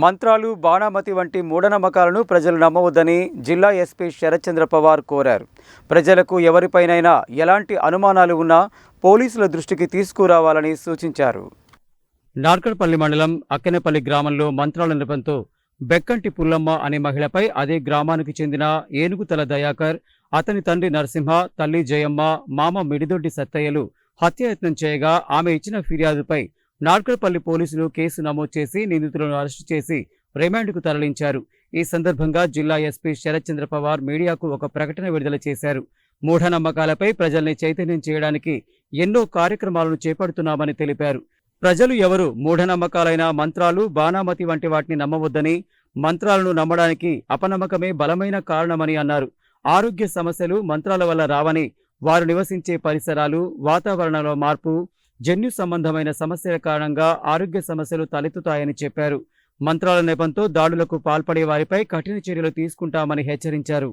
మంత్రాలు బాణామతి వంటి మూఢనమ్మకాలను ప్రజలు నమ్మవద్దని జిల్లా ఎస్పీ శరత్చంద్ర పవార్ కోరారు. ప్రజలకు ఎవరిపైనైనా ఎలాంటి అనుమానాలు ఉన్నా పోలీసుల దృష్టికి తీసుకురావాలని సూచించారు. నార్కడ్పల్లి మండలం అక్కెనపల్లి గ్రామంలో మంత్రాల నెపంతో బెక్కంటి పుల్లమ్మ అనే మహిళపై అదే గ్రామానికి చెందిన ఏనుగుతల దయాకర్ అతని తండ్రి నరసింహ తల్లి జయమ్మ మామ మిడిదొడ్డి సత్తయ్యలు హత్యాయత్నం చేయగా ఆమె ఇచ్చిన ఫిర్యాదుపై నార్కడ్పల్లి పోలీసులు కేసు నమోదు చేసి నిందితులను అరెస్టు చేసి రిమాండ్కు తరలించారు. ఈ సందర్భంగా జిల్లా ఎస్పీ శరత్చంద్ర పవార్ మీడియాకు ఒక ప్రకటన విడుదల చేశారు. మూఢనమ్మకాలపై ప్రజల్ని చైతన్యం చేయడానికి ఎన్నో కార్యక్రమాలను చేపడుతున్నామని తెలిపారు. ప్రజలు ఎవరు మూఢనమ్మకాలైన మంత్రాలు బాణామతి వంటి వాటిని నమ్మవద్దని మంత్రాలను నమ్మడానికి అపనమ్మకమే బలమైన కారణమని అన్నారు. ఆరోగ్య సమస్యలు మంత్రాల వల్ల రావని వారు నివసించే పరిసరాలు వాతావరణంలో మార్పు జన్యు సంబంధమైన సమస్యల కారణంగా ఆరోగ్య సమస్యలు తలెత్తుతాయని చెప్పారు. మంత్రాల నెపంతో దాడులకు పాల్పడే వారిపై కఠిన చర్యలు తీసుకుంటామని హెచ్చరించారు.